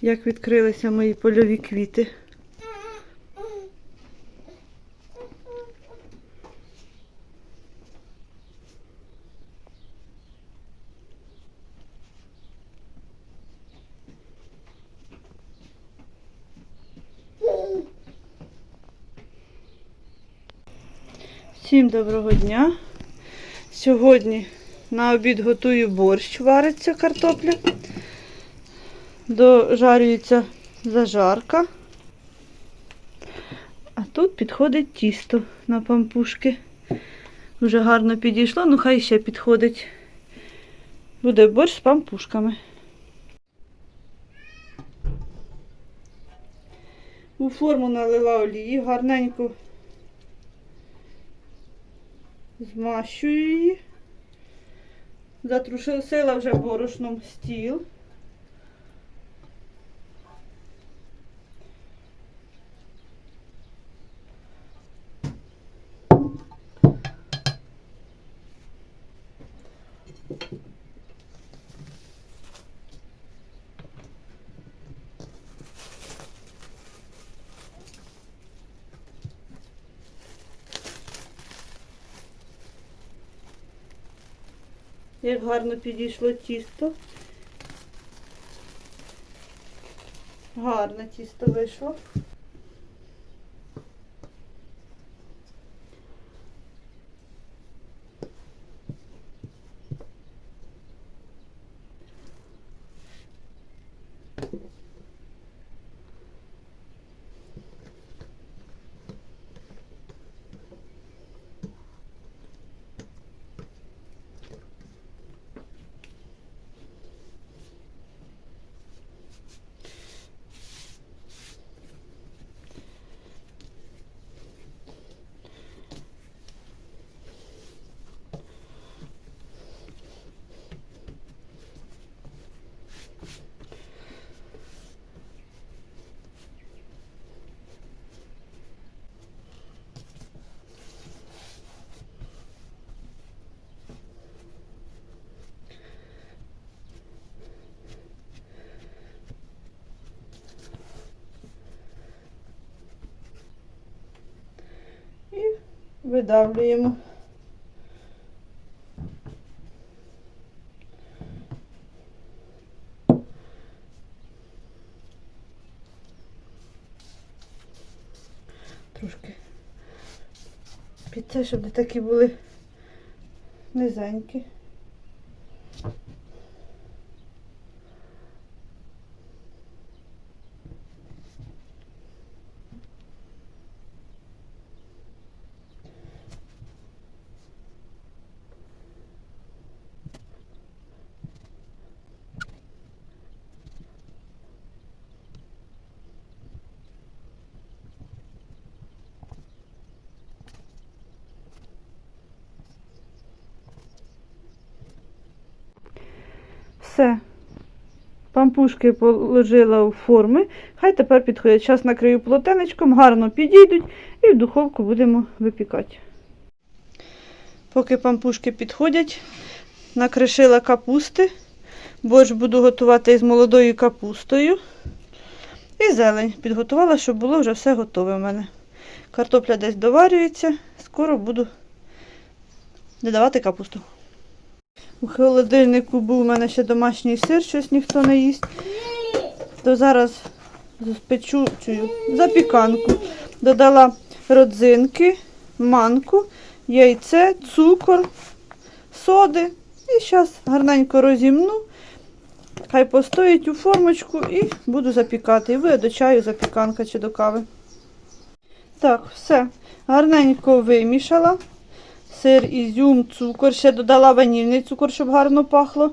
як відкрилися мої польові квіти. Всім доброго дня. Сьогодні на обід готую борщ, вариться картопля. Дожарюється зажарка. А тут підходить тісто на пампушки. Вже гарно підійшло, ну хай ще підходить. Буде борщ з пампушками. У форму налила олії, гарненько змащую її. Затрусила вже борошном стіл. Як гарно підійшло тісто. Гарне тісто вийшло. І видавлюємо. Трошки під це, щоб такі були низенькі. Все. Пампушки положила у форми. Хай тепер підходять. Зараз накрию полотенечком, гарно підійдуть і в духовку будемо випікати. Поки пампушки підходять, накришила капусти. Борщ буду готувати із молодою капустою. І зелень підготувала, щоб було вже все готове в мене. Картопля десь доварюється, скоро буду додавати капусту. У холодильнику був у мене ще домашній сир, щось ніхто не їсть. То зараз спечу цю запіканку. Додала родзинки, манку, яйце, цукор, соди. І зараз гарненько розімну. Хай постоїть у формочку і буду запікати. І буде до чаю запіканка чи до кави. Так, все. Гарненько вимішала сир, ізюм, цукор. Ще додала ванільний цукор, щоб гарно пахло.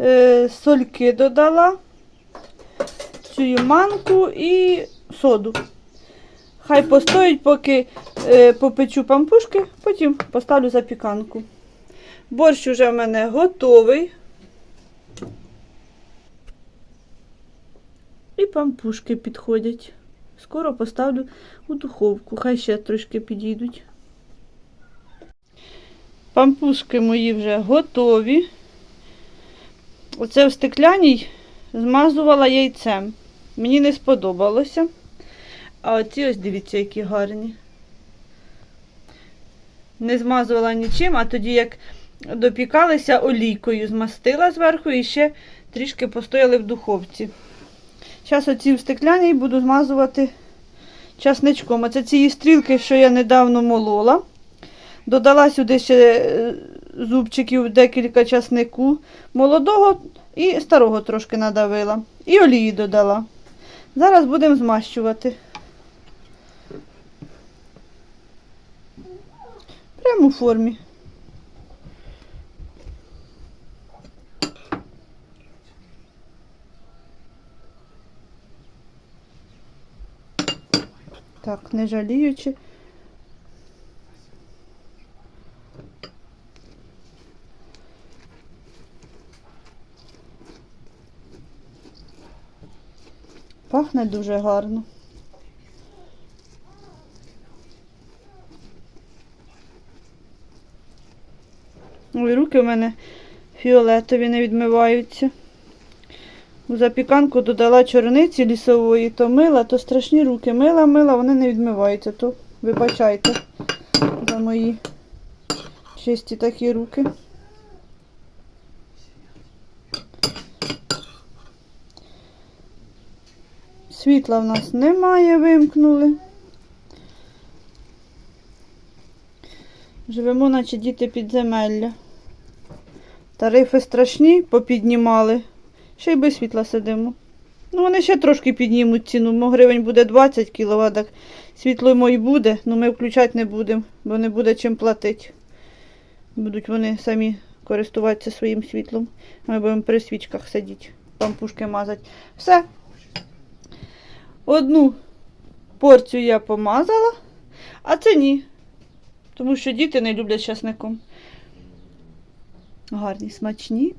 Е, сольки додала, цю манку і соду. Хай постоїть, поки е, попечу пампушки, потім поставлю запіканку. Борщ уже в мене готовий. І пампушки підходять. Скоро поставлю у духовку. Хай ще трошки підійдуть. Пампушки мої вже готові. Оце в стекляній змазувала яйцем. Мені не сподобалося. А оці ось дивіться, які гарні. Не змазувала нічим, а тоді як допікалися олійкою, змастила зверху і ще трішки постояли в духовці. Зараз оці в стекляній буду змазувати часничком. Оце ці стрілки, що я недавно молола. Додала сюди ще е, зубчиків декілька часнику молодого і старого трошки надавила. І олії додала. Зараз будемо змащувати. Прямо у формі. Так, не жаліючи. Пахне дуже гарно. Ой, руки у мене фіолетові не відмиваються. У запіканку додала чорниці лісової, то мила, то страшні руки. Мила, мила, вони не відмиваються, то вибачайте за мої чисті такі руки. Світла в нас немає, вимкнули. Живемо, наче діти підземелля. Тарифи страшні, попіднімали. Ще й без світла сидимо. Ну, вони ще трошки піднімуть ціну. Мо гривень буде 20 кВт, світло і буде, але ми включати не будемо, бо не буде чим платити. Будуть вони самі користуватися своїм світлом. Ми будемо при свічках сидіти, пампушки мазати. Все. Одну порцію я помазала, а це ні. Тому що діти не люблять часником. Гарні, смачні,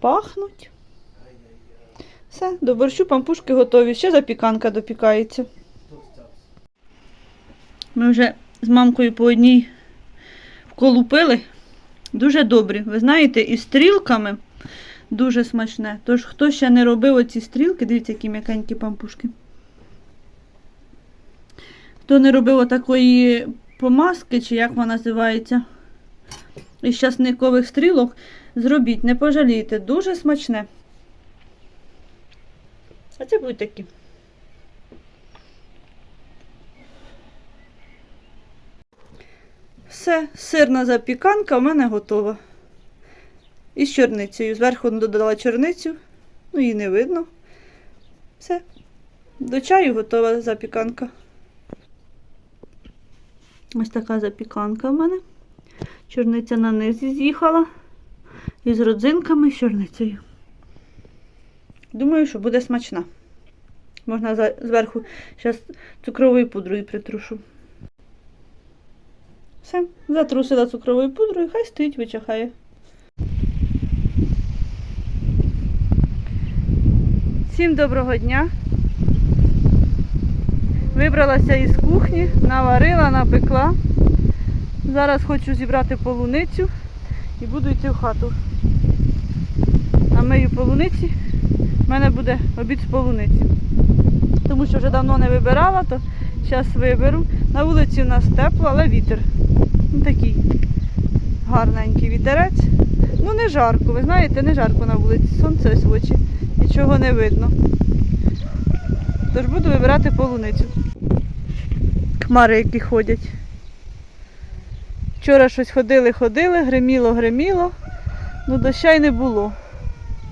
пахнуть. Все, до борщу пампушки готові. Ще запіканка допікається. Ми вже з мамкою по одній вколупили. Дуже добрі. Ви знаєте, і стрілками дуже смачне. Тож, хто ще не робив оці стрілки, дивіться, які м'якенькі пампушки. Хто не робив отакої помазки, чи як вона називається, із часникових стрілок, зробіть, не пожалійте. Дуже смачне. А це будуть такі. Все, сирна запіканка у мене готова. І з чорницею. Зверху додала чорницю, ну її не видно. Все. До чаю готова запіканка. Ось така запіканка в мене. Чорниця на низі з'їхала. І з родзинками з чорницею. Думаю, що буде смачна. Можна зверху зараз цукровою пудрою притрушу. Все, затрусила цукровою пудрою, хай стоїть, вичахає. Всім доброго дня. Вибралася із кухні, наварила, напекла. Зараз хочу зібрати полуницю і буду йти в хату. Намию полуниці. У мене буде обід з полуниці. Тому що вже давно не вибирала, то зараз виберу. На вулиці у нас тепло, але вітер. Ну, такий гарненький вітерець. Ну не жарко, ви знаєте, не жарко на вулиці. Сонце ось. Нічого не видно. Тож буду вибирати полуницю. Хмари, які ходять. Вчора щось ходили-ходили, гриміло, гриміло. Ну доща й не було.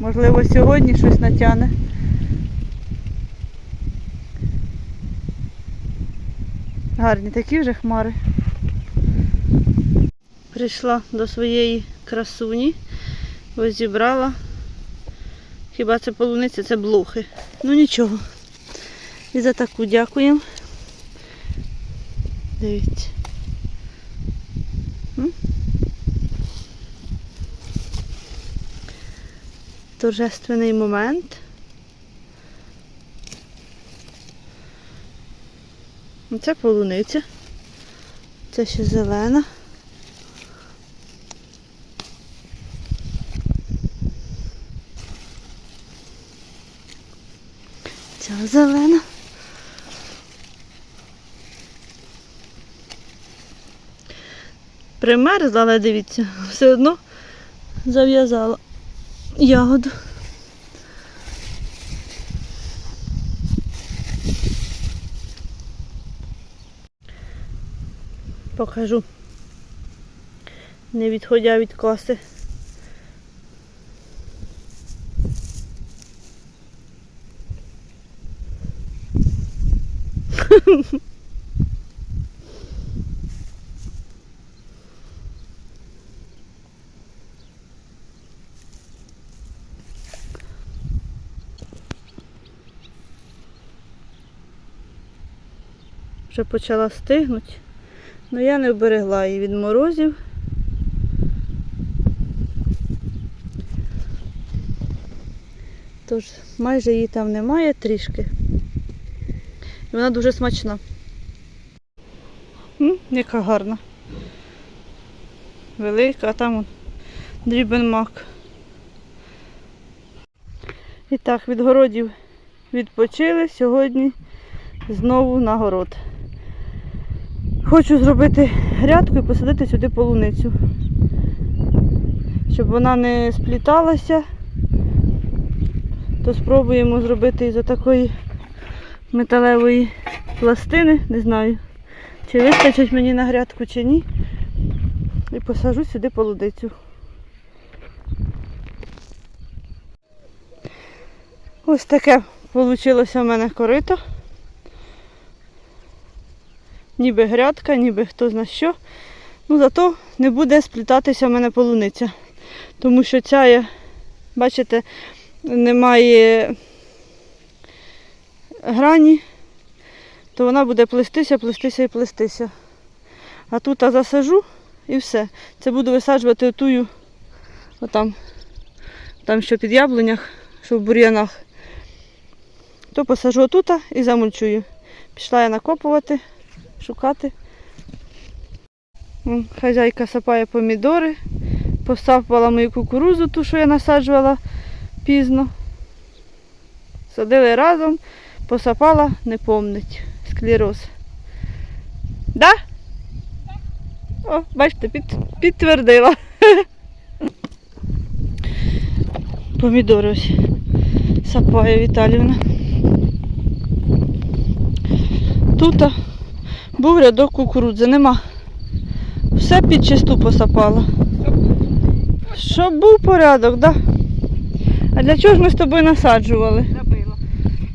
Можливо, сьогодні щось натягне. Гарні такі вже хмари. Прийшла до своєї красуні, ось зібрала. Хіба це полуниця, це блохи. Ну нічого. І за таку дякуємо. Дивіться. Торжественний момент. Це полуниця. Це ще зелена. Ця зелена. Примерзла, але дивіться, все одно зав'язала ягоду. Покажу. Не відходя від коси. Вже почала стигнути. Ну я не вберегла її від морозів. Тож майже її там немає трішки. І вона дуже смачна. М, яка гарна. Велика, а там он дрібен. І так, від городів відпочили. Сьогодні знову на город. Хочу зробити грядку і посадити сюди полуницю. Щоб вона не спліталася, то спробуємо зробити із такої металевої пластини, не знаю, чи вистачить мені на грядку, чи ні. І посажу сюди полудицю. Ось таке вийшло в мене корито. Ніби грядка, ніби хто зна що. Ну зато не буде сплітатися в мене полуниця. Тому що ця, бачите, немає грані, то вона буде плестися, плестися і плестися. А тут я засажу і все. Це буду висаджувати отую, отам, там що під яблунях, що в бур'янах. То посажу отут і замульчую. Пішла я накопувати шукати. Вон, Хазяйка сапає помідори, посапала мою кукурузу, ту, що я насаджувала пізно. Садили разом, посапала, не помнить. Склероз. Да? О, бачите, під, підтвердила. Помідори ось сапає Віталівна. Тут був рядок кукурудзи, нема. Все під чисту посапала. Щоб був порядок, так? Да? А для чого ж ми з тобою насаджували? Забила.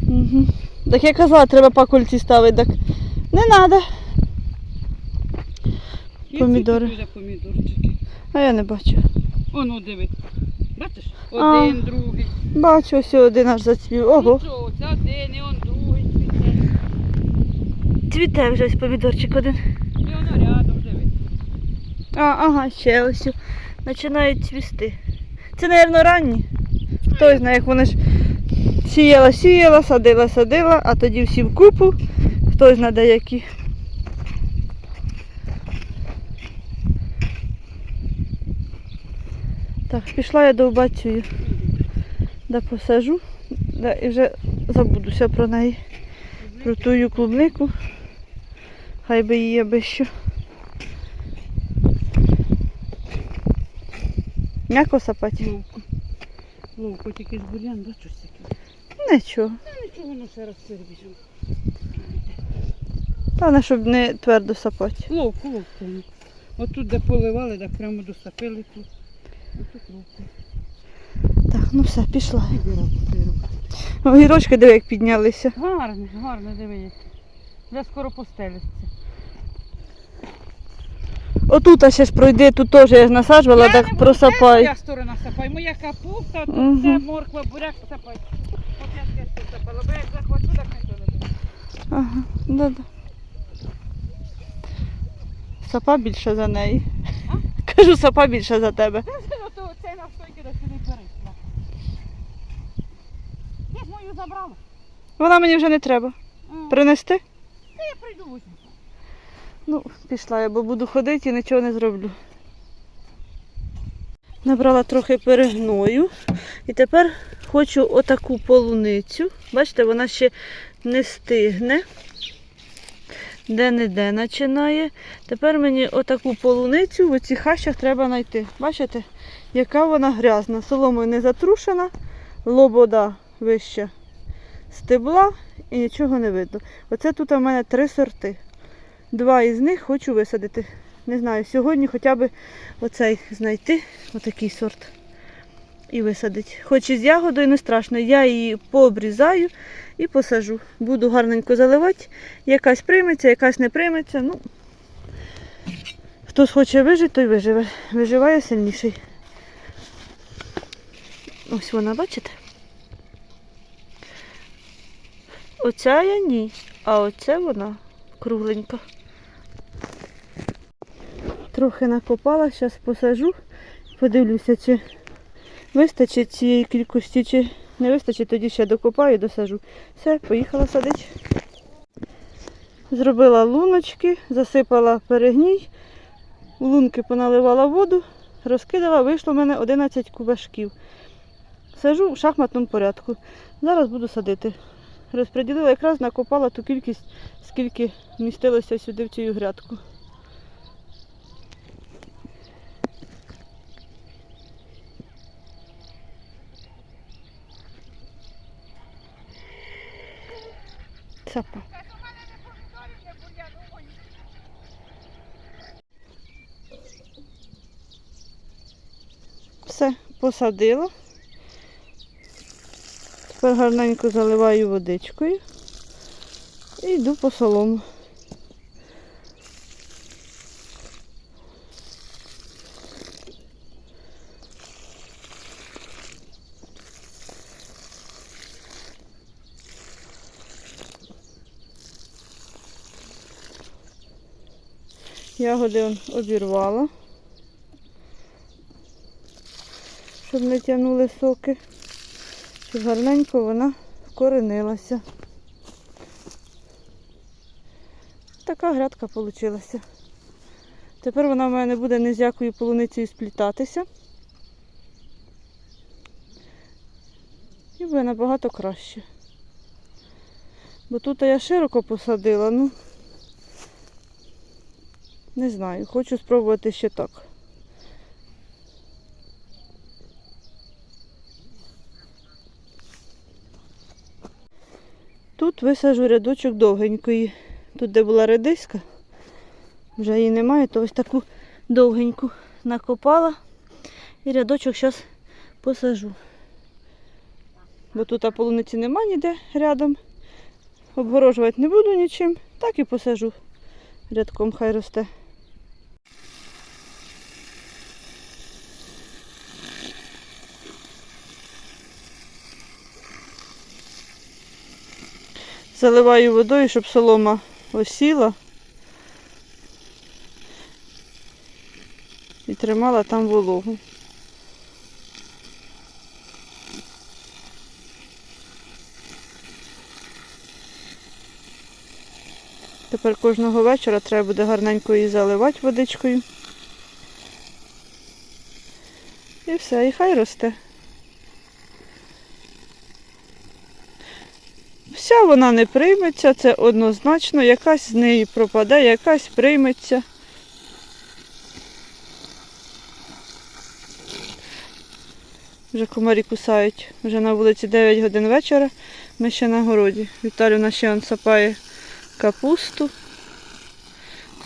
Угу. Так я казала, треба по кольці ставити, так не треба. Помідори. А я не бачу. Оно диви. Бачиш? А. Один, другий. Бачу, ось один аж зацвів. Ого. Нічого, це один, і он. Цвіте вже ось помідорчик один. І воно рядом диви. А, ага, ще ось. Починають цвісти. Це, мабуть, ранні. Хто знає, як вони ж сіяла, сіяла, садила, садила, а тоді всі вкупу. Хто знає де які. Так, пішла я довбати цю. Да посажу. Да, і вже забудуся про неї. Про тую клубнику. Хай би її аби що. М'яко сапати? Ловко. Ловко, тільки з бур'ян, бачиш таке. Нічого. Та нічого, воно ще раз сервіжу. Головне, щоб не твердо сапати. Ловко, ловко. воно. От тут, де поливали, так прямо досапили тут. Отут ловко. Так, ну все, пішла. Іди роботи, роботи. Огірочки диви, як піднялися. Гарно, гарно, диви. Вже скоро постелиться. Отут а ще ж пройди, тут теж я ж насаджувала, Я так не буду, просапай. Моя сторона сапай. Моя капуста, тут Мгм. це морква, буряк сапай. От я теж тут сапала. Бо як захвачу, так ніхто не буде. Ага, да-да. Сапа більше за неї. Кажу, сапа більше за тебе. Ну то цей навстойки до сюди перейшла. Я ж мою забрала. Вона мені вже не треба. А, Принести? Та я прийду возьму. Ну, пішла я, бо буду ходити і нічого не зроблю. Набрала трохи перегною. І тепер хочу отаку полуницю. Бачите, вона ще не стигне. Де-не-де починає. Тепер мені отаку полуницю в оцих хащах треба знайти. Бачите, яка вона грязна. Соломою не затрушена, лобода вища стебла і нічого не видно. Оце тут у мене три сорти. Два із них хочу висадити. Не знаю, сьогодні хоча б оцей знайти, отакий сорт. І висадити. Хоч із ягодою не страшно, я її пообрізаю і посажу. Буду гарненько заливати. Якась прийметься, якась не прийметься. Ну, хтось хоче вижити, той виживе. Виживає сильніший. Ось вона, бачите? Оця я ні, а оце вона кругленька. Трохи накопала, зараз посажу, подивлюся, чи вистачить цієї кількості, чи не вистачить, тоді ще докопаю і досажу. Все, поїхала садити. Зробила луночки, засипала перегній, у лунки поналивала воду, розкидала, вийшло в мене 11 кубашків. Сажу в шахматному порядку. Зараз буду садити розподілила, якраз накопала ту кількість, скільки вмістилося сюди в цю грядку. Цапа. Все, посадила. Тепер гарненько заливаю водичкою і йду по солому. Ягоди обірвала, щоб не тягнули соки щоб гарненько вона вкоренилася. Така грядка вийшла. Тепер вона в мене буде не з якою полуницею сплітатися. І буде набагато краще. Бо тут я широко посадила, ну не знаю, хочу спробувати ще так. Тут висаджу рядочок довгенької. Тут, де була редиска, вже її немає, то ось таку довгеньку накопала і рядочок зараз посажу. Бо тут полуниці нема ніде рядом. Обгорожувати не буду нічим, так і посажу. Рядком хай росте. Заливаю водою, щоб солома осіла і тримала там вологу. Тепер кожного вечора треба буде гарненько її заливати водичкою. І все, і хай росте. Вона не прийметься, це однозначно, якась з неї пропаде, якась прийметься. Вже комарі кусають. Вже на вулиці 9 годин вечора. Ми ще на городі. Віталіна ще сапає капусту.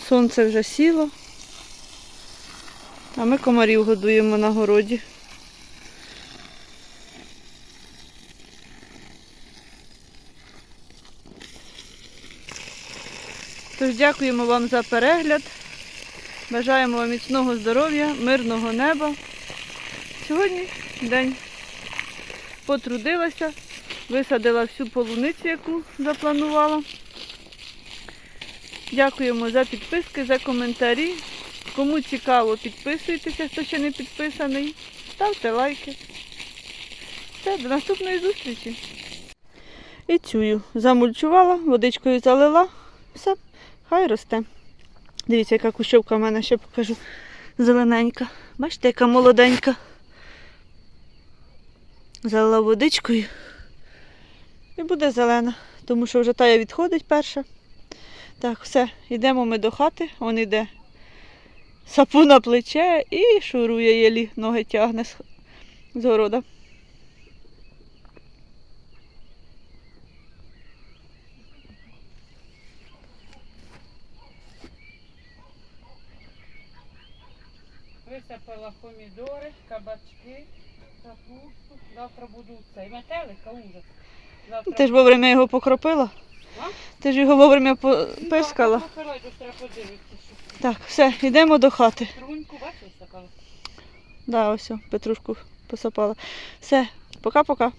Сонце вже сіло. А ми комарів годуємо на городі. Тож дякуємо вам за перегляд. Бажаємо вам міцного здоров'я, мирного неба. Сьогодні день потрудилася, висадила всю полуницю, яку запланувала. Дякуємо за підписки, за коментарі. Кому цікаво, підписуйтеся, хто ще не підписаний. Ставте лайки. Все, до наступної зустрічі. І цю замульчувала, водичкою залила. Все, хай росте. Дивіться, яка кущовка в мене ще покажу. Зелененька. Бачите, яка молоденька. Залила водичкою. І буде зелена, тому що вже тая відходить перша. Так, все, йдемо ми до хати, он іде сапу на плече і шурує єлі, ноги тягне з города. Висипала помідори, кабачки, капусту. Завтра буду цей метелика ужас. Завтра Ти ж вовремя його покропила? А? Ти ж його вовремя попискала. що. Так, все, йдемо до хати. Труньку бачиш така? Да, ось, петрушку посапала. Все, пока-пока.